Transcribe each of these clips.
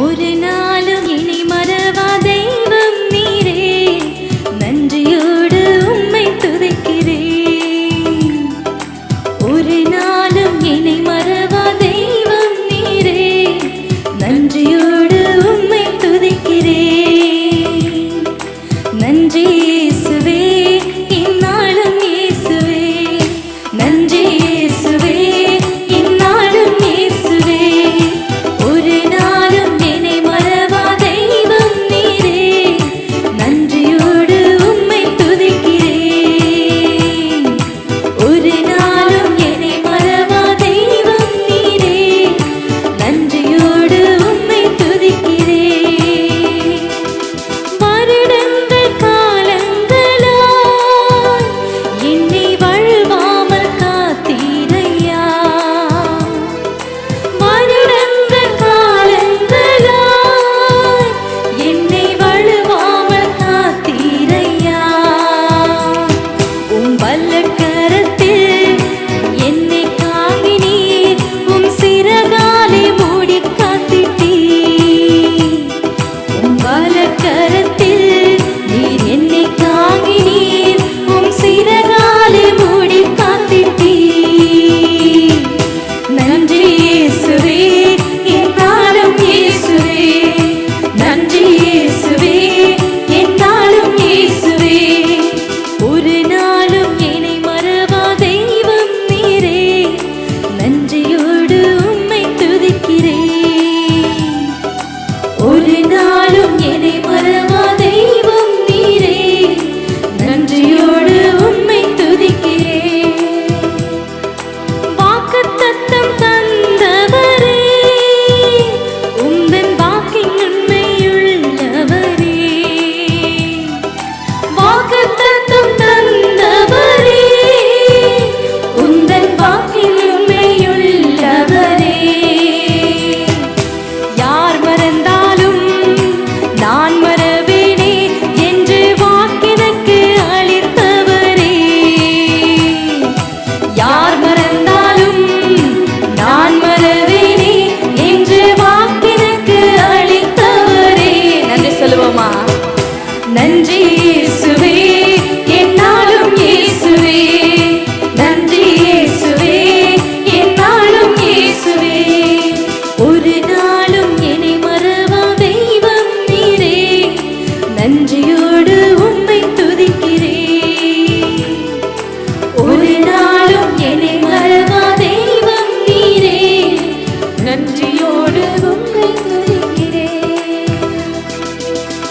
ഒരു നാ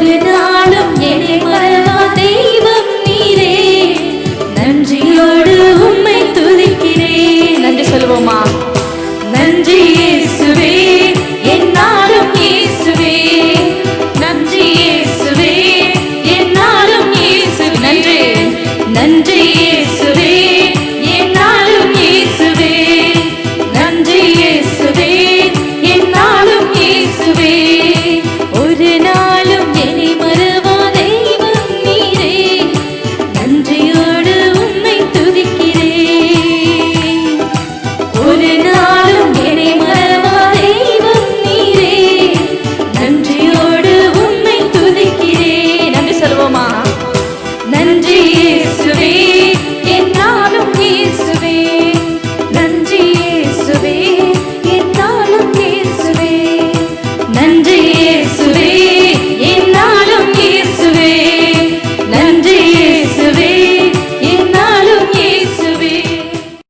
ஒரு நாளும் என்னை மறவா தெய்வம் நீரே. நன்றியோடு உம்மை துதிக்கிறேன். நன்றி சொல்வோமா